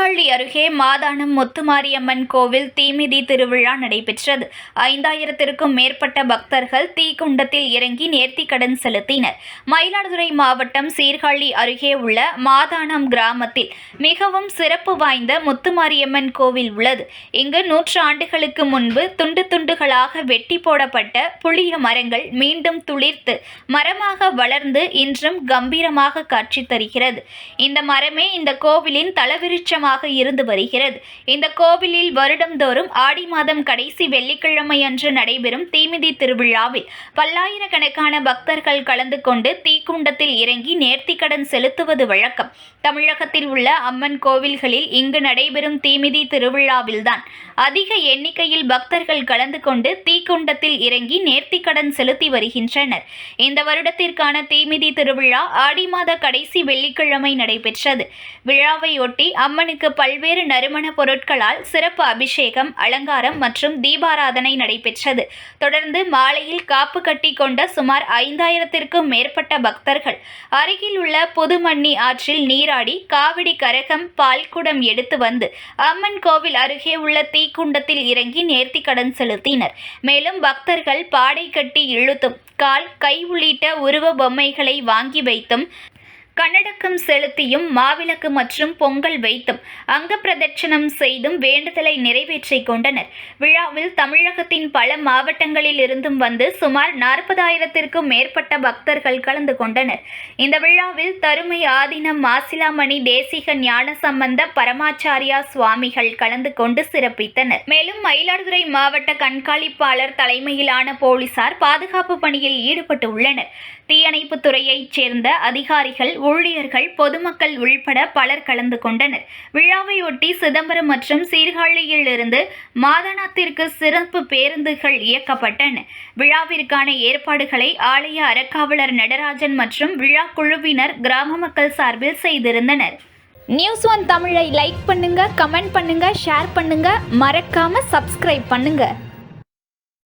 சீர்காழி அருகே மாதானம் முத்துமாரியம்மன் கோவில் தீமிதி திருவிழா நடைபெற்றது. ஐந்தாயிரத்திற்கும் மேற்பட்ட பக்தர்கள் தீக்குண்டத்தில் இறங்கி நேர்த்திக்கடன் செலுத்தினர். மயிலாடுதுறை மாவட்டம் சீர்காழி அருகே உள்ள மாதானம் கிராமத்தில் மிகவும் சிறப்பு வாய்ந்த முத்துமாரியம்மன் கோவில் உள்ளது. இங்கு நூற்று ஆண்டுகளுக்கு முன்பு துண்டு துண்டுகளாக வெட்டி போடப்பட்ட புளிய மரங்கள் மீண்டும் துளிர்த்து மரமாக வளர்ந்து இன்றும் கம்பீரமாக காட்சி தருகிறது. இந்த மரமே இந்த கோவிலின் தலவிருட்சமாக இருந்து வருகிறது. இந்த கோவிலில் வருடந்தோறும் ஆடி மாதம் கடைசி வெள்ளிக்கிழமை அன்று நடைபெறும் தீமிதி திருவிழாவில் பல்லாயிரக்கணக்கான பக்தர்கள் கலந்து கொண்டு தீக்குண்டத்தில் இறங்கி நேர்த்திக்கடன் செலுத்துவது வழக்கம். தமிழகத்தில் உள்ள அம்மன் கோவில்களில் இங்கு நடைபெறும் தீமிதி திருவிழாவில்தான். அதிக எண்ணிக்கையில் பக்தர்கள் கலந்து கொண்டு தீக்குண்டத்தில் இறங்கி நேர்த்திக்கடன் செலுத்தி வருகின்றனர். இந்த வருடத்திற்கான தீமிதி திருவிழா ஆடி மாத கடைசி வெள்ளிக்கிழமை நடைபெற்றது. விழாவையொட்டி அம்மனுக்கு பல்வேறு நறுமண பொருட்களால் சிறப்பு அபிஷேகம் அலங்காரம் மற்றும் தீபாராதனை நடைபெற்றது. தொடர்ந்து மாலையில் காப்பு கட்டி கொண்ட சுமார் ஐந்தாயிரத்திற்கும் மேற்பட்ட பக்தர்கள் அருகில் உள்ள புதுமண்ணி ஆற்றில் நீராடி காவிடி கரகம் பால்குடம் எடுத்து வந்து அம்மன் கோவில் அருகே உள்ள தீக்குண்டத்தில் இறங்கி நேர்த்திக்கடன் செலுத்தினர். மேலும் பக்தர்கள் பாடை கட்டி இழுத்தும் கால் கை உள்ளிட்ட உருவ பொம்மைகளை வாங்கி வைத்தும் கன்னடக்கம் செலுத்தியும் மாவிளக்கு மற்றும் பொங்கல் வைத்தும் அங்க பிரதட்சணம் செய்தும் வேண்டுதலை நிறைவேற்றிக் கொண்டனர். விழாவில் தமிழகத்தின் பல மாவட்டங்களில் இருந்தும் வந்து சுமார் நாற்பதாயிரத்திற்கும் மேற்பட்ட பக்தர்கள் கலந்து கொண்டனர். இந்த விழாவில் தருமை ஆதீனம் மாசிலாமணி தேசிக ஞான சம்பந்த பரமாச்சாரியா சுவாமிகள் கலந்து கொண்டு சிறப்பித்தனர். மேலும் மயிலாடுதுறை மாவட்ட கண்காணிப்பாளர் தலைமையிலான போலீசார் பாதுகாப்பு பணியில் ஈடுபட்டு உள்ளனர் தீயணைப்பு துறையைச் சேர்ந்த அதிகாரிகள் ஊழியர்கள் பொதுமக்கள் உள்பட பலர் கலந்து கொண்டனர். விழாவையொட்டி சிதம்பரம் மற்றும் சீர்காழியிலிருந்து மாதனாத்திற்கு சிறப்பு பேருந்துகள் இயக்கப்பட்டன. விழாவிற்கான ஏற்பாடுகளை ஆலய அறக்காவலர் நடராஜன் மற்றும் விழா குழுவினர் கிராம மக்கள் சார்பில் செய்திருந்தனர். நியூஸ் ஒன் தமிழை லைக் பண்ணுங்க கமெண்ட் பண்ணுங்க ஷேர் பண்ணுங்க. மறக்காம சப்ஸ்கிரைப் பண்ணுங்க.